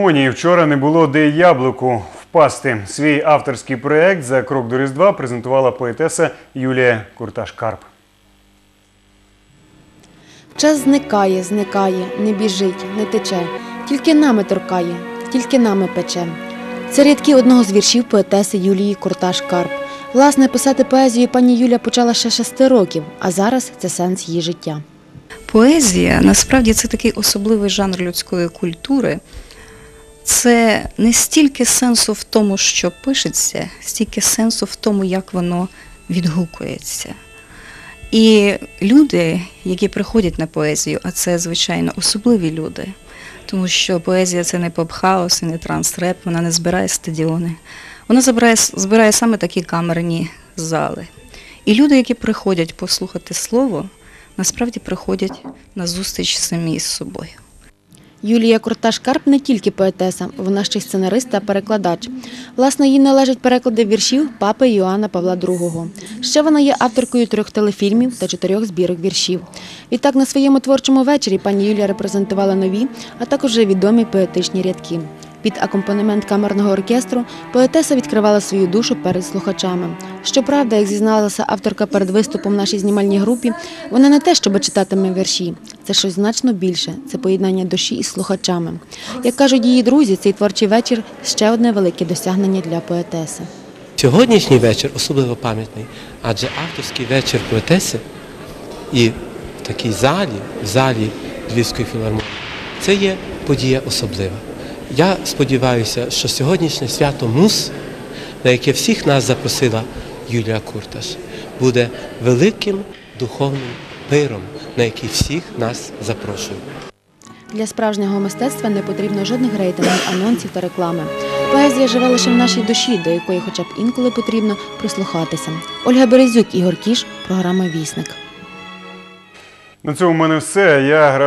Оні вчора не було де яблуку впасти. Свій авторський проект за крок до Різдва презентувала поетеса Юлія Курташ-Карп. Час зникає, зникає, не біжить, не тече, тільки нами торкає, тільки нами пече. Це рядки одного з віршів поетеси Юлії Курташ Карп. Власне, писати поезію пані Юля почала ще шести років, а зараз це сенс її життя. Поезія насправді це такий особливий жанр людської культури. Це не стільки сенсу в тому, що пишеться, стільки сенсу в тому, як воно відгукується. І люди, які приходять на поезію, а це, звичайно, особливі люди, тому що поезія це не поп-хаус і не транс-реп, вона не збирає стадіони. Вона збирає, збирає саме такі камерні зали. І люди, які приходять послухати слово, насправді приходять на зустріч самі з собою. Юлія Курташ Карп не тільки поетеса, вона ще й сценарист та перекладач. Власне, їй належать переклади віршів папи Йоанна Павла II. Ще вона є авторкою трьох телефільмів та чотирьох збірок віршів. Відтак на своєму творчому вечорі пані Юлія репрезентувала нові, а також відомі поетичні рядки. Під акомпанемент камерного оркестру поетеса відкривала свою душу перед слухачами. Щоправда, як зізналася авторка перед виступом в нашій знімальній групі, вона не те, щоб читатиме вірші. Це щось значно більше. Це поєднання душі із слухачами. Як кажуть її друзі, цей творчий вечір ще одне велике досягнення для поетеси. Сьогоднішній вечір особливо пам'ятний, адже авторський вечір поетеси і в такій залі, в залі Львівської філармонії, це є подія особлива. Я сподіваюся, що сьогоднішнє свято Мус, на яке всіх нас запросила Юлія Курташ, буде великим духовним пиром, на який всіх нас запрошують. Для справжнього мистецтва не потрібно жодних рейтингів, анонсів та реклами. Поезія живе лише в нашій душі, до якої хоча б інколи потрібно прислухатися. Ольга Березюк, Ігор Кіш, програма Вісник. На цьому в мене все. Я